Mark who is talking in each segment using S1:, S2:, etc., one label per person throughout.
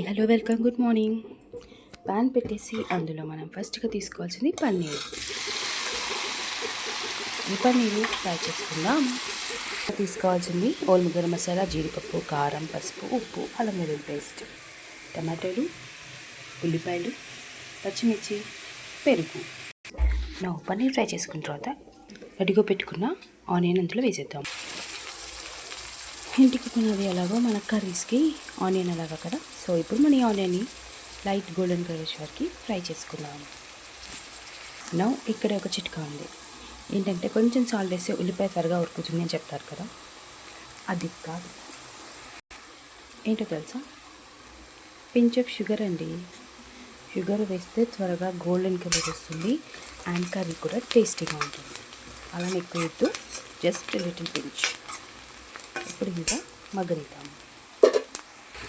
S1: Hi hello welcome good morning pan పెట్టేసి అందులో మనం ఫస్ట్గా తీసుకోవాల్సింది పన్నీర్. ఈ పన్నీరు ఫ్రై చేసుకుందాం. తీసుకోవాల్సింది ఓల్మి గరం మసాలా జీడిపప్పు కారం పసుపు ఉప్పు అల్లం వెల్లుల్లి పేస్ట్ టమాటాలు ఉల్లిపాయలు పచ్చిమిర్చి పెరుగు. నా పన్నీర్ ఫ్రై చేసుకున్న తర్వాత రెడీగా పెట్టుకున్న ఆనియన్ అందులో వేసేద్దాం. ఇంటికి కొన్నది ఎలాగో మన కర్రీస్కి ఆనియన్ ఎలాగో కదా. సో ఇప్పుడు మన ఈ ఆనియన్ని లైట్ గోల్డెన్ కలర్ వరకు ఫ్రై చేసుకుందాం. నౌ ఇక్కడ ఒక చిట్కా ఉంది. ఏంటంటే కొంచెం సాల్ట్ వేసి ఉల్లిపాయ త్వరగా ఉరుకుతుంది అని చెప్తారు కదా. అది కాదు. ఏంటో తెలుసా? పించ్ ఆఫ్ షుగర్ అండి. షుగర్ వేస్తే త్వరగా గోల్డెన్ కలర్ వస్తుంది అండ్ కర్రీ కూడా టేస్టీగా ఉంటుంది. అలానే ఎక్కువ జస్ట్ లిటిల్ పించ్. ఇప్పుడు ఇంకా మగ్గనిద్దాము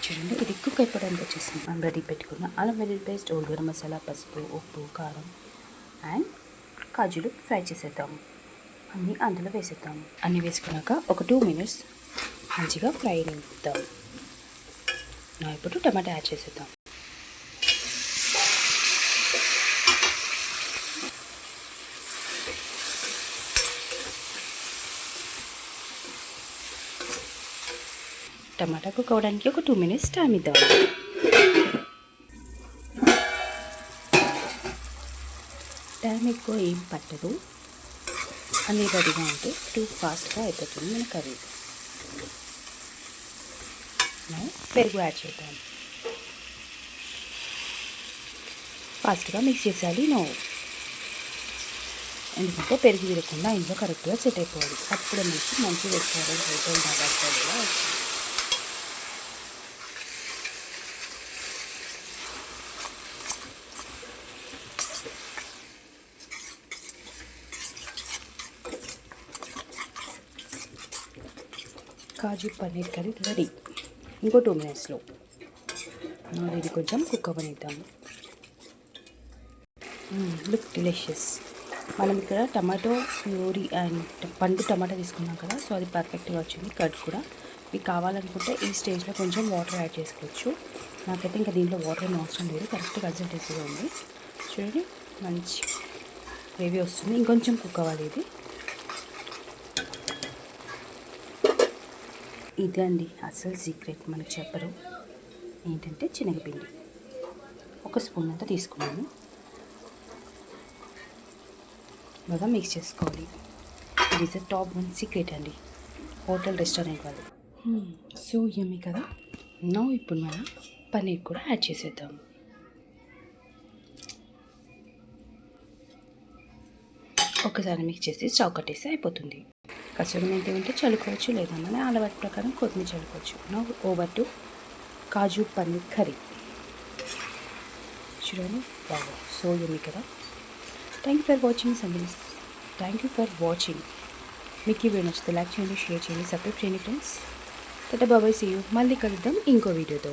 S1: చూడండి ఇది కుక్ అయిపోవడానికి వచ్చేసింది. మనం రెడీ పెట్టుకున్న అల్లం వెల్లుల్లి పేస్ట్ ఓల్ గరం మసాలా పసుపు ఉప్పు కారం అండ్ కాజులు ఫ్రై చేసేద్దాము అన్నీ అందులో వేసేద్దాము అన్నీ వేసుకున్నాక ఒక టూ మినిట్స్ మంచిగా ఫ్రై నింపుతాం ఇప్పుడు టమాటా యాడ్ చేసేద్దాం. టమాటా కుక్ అవ్వడానికి ఒక టూ మినిట్స్ టైం ఇద్దాం. టైం ఎక్కువ ఏం పట్టదు. అన్ని రెడీగా ఉంటే టూ ఫాస్ట్గా అయిపోతుంది మన కర్రీ. పెరుగు యాడ్ చేద్దాం. ఫాస్ట్గా మిక్స్ చేసేయాలి నో ఎందుకంటే పెరుగు విరకుండా ఇంట్లో కరెక్ట్గా సెట్ అయిపోవాలి. అప్పుడే మనకి మంచి రెస్టారెంట్ హోటల్ డాబా వచ్చింది కాజు పన్నీర్ కర్రీ రెడీ. ఇంకో టూ మినిట్స్లో ఇది కొంచెం కుక్ అవనిద్దాము లుక్ డిలిషియస్. మనం ఇక్కడ టమాటో ప్యూరీ అండ్ పండు టమాటా తీసుకున్నాం కదా సో అది పర్ఫెక్ట్గా వచ్చింది కట్ కూడా. మీకు కావాలనుకుంటే ఈ స్టేజ్లో కొంచెం వాటర్ యాడ్ చేసుకోవచ్చు. నాకైతే ఇంకా దీంట్లో వాటర్ ఏం అవసరం లేదు కరెక్ట్ కన్సిస్టెన్సీగా ఉంది. చూడండి మంచి గ్రేవీ వస్తుంది. ఇంకొంచెం కుక్ అవ్వాలి ఇది ఇదే అండి అసలు సీక్రెట్ మనకు చెప్పరు. ఏంటంటే శనగపిండి. ఒక స్పూన్ అంతా తీసుకున్నాను. బాగా మిక్స్ చేసుకోవాలి. Is is top one secret అండి. హోటల్ రెస్టారెంట్ వాళ్ళు. Hmm, సో యమ్మీ కదా. నో ఇప్పుడు మనం పన్నీర్ కూడా యాడ్ చేసేద్దాం. ఒకసారి మిక్స్ చేసి స్టవ్ కట్టేసి అయిపోతుంది. పచ్చడి మెంతి ఉంటే చల్లుకోవచ్చు లేదా మన అలవాటు ప్రకారం కొత్తిమీర చల్లుకోవచ్చు. Now over to kaju paneer curry. చూడండి. బాగా సో యమ్మీ కదా. థ్యాంక్ యూ ఫర్ వాచింగ్ సంబీస్ థ్యాంక్ యూ ఫర్ వాచింగ్ మీకు ఇవి నచ్చితే లైక్ చేయండి షేర్ చేయండి సబ్స్క్రైబ్ చేయండి ఫ్రెండ్స్ తట బాబాయ్ సీ యూ మళ్ళీ కలుద్దాం ఇంకో వీడియోతో